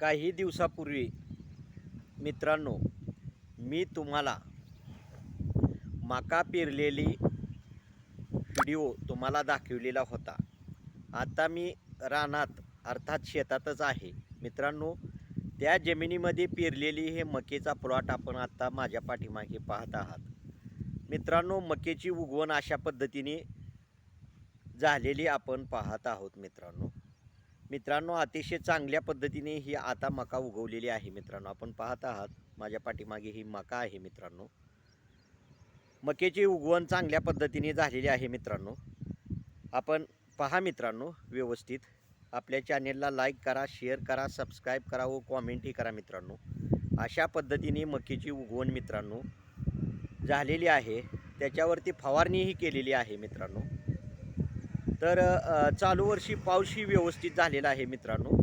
काही दिवसापूर्वी मित्रांनो मी तुम्हाला मका पेरलेली व्हिडिओ तुम्हाला दाखवलेला होता. आता मी रानात अर्थात शेतातच आहे. मित्रांनो त्या जमिनीमध्ये पेरलेली हे मकेचा प्लॉट आपण आत्ता माझ्या पाठीमागे पाहत आहात. मित्रांनो मकेची उगवण अशा पद्धतीने झालेली आपण पाहत आहोत मित्रांनो. मित्रांनो अतिशय चांगल्या पद्धतीने ही आता मका उगवलेली आहे मित्रांनो. आपण पाहत आहात माझ्या पाठीमागे ही मका आहे मित्रांनो. मकेची उगवण चांगल्या पद्धतीने झालेली आहे मित्रांनो. आपण पहा मित्रांनो व्यवस्थित. आपल्या चॅनेलला लाईक करा शेअर करा सबस्क्राईब करा व कॉमेंटही करा मित्रांनो. अशा पद्धतीने मकेची उगवण मित्रांनो झालेली आहे. त्याच्यावरती फवारणीही केलेली आहे मित्रांनो. तर चालू वर्षी पाऊसही व्यवस्थित झालेला आहे मित्रांनो.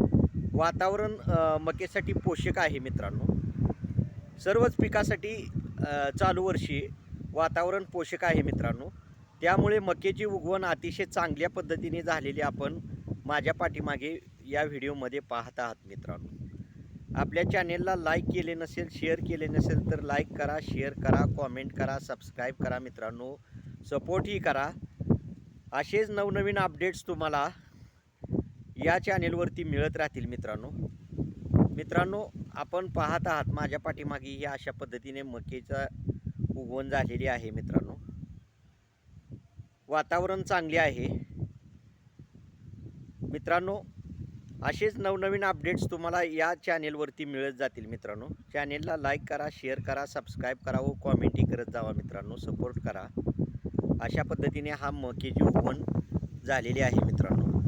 वातावरण मकेसाठी पोषक आहे मित्रांनो. सर्वच पिकासाठी चालू वर्षी वातावरण पोषक आहे मित्रांनो. त्यामुळे मकेची उगवण अतिशय चांगल्या पद्धतीने झालेली आपण माझ्या पाठीमागे या व्हिडिओमध्ये पाहत आहात मित्रांनो. आपल्या चॅनेलला लाईक केले नसेल शेअर केले नसेल तर लाईक करा शेअर करा कॉमेंट करा सबस्क्राईब करा मित्रांनो. सपोर्टही करा. असेच नवनवीन अपडेट्स तुम्हाला या चॅनेलवरती मिळत राहतील मित्रांनो. मित्रांनो आपण पाहत आहात माझ्या पाठीमागे ही अशा पद्धतीने मकेचा उगवण झालेली आहे मित्रांनो. वातावरण चांगले आहे. मित्रांनो असेच नवनवीन अपडेट्स तुम्हाला या चॅनेलवरती मिळत जातील मित्रांनो. चॅनेलला लाईक करा शेअर करा सबस्क्राईब करा व कॉमेंटही करत जावा मित्रांनो. सपोर्ट करा. अशा पद्धतीने हा मकेची उगवण झालेली आहे मित्रांनो.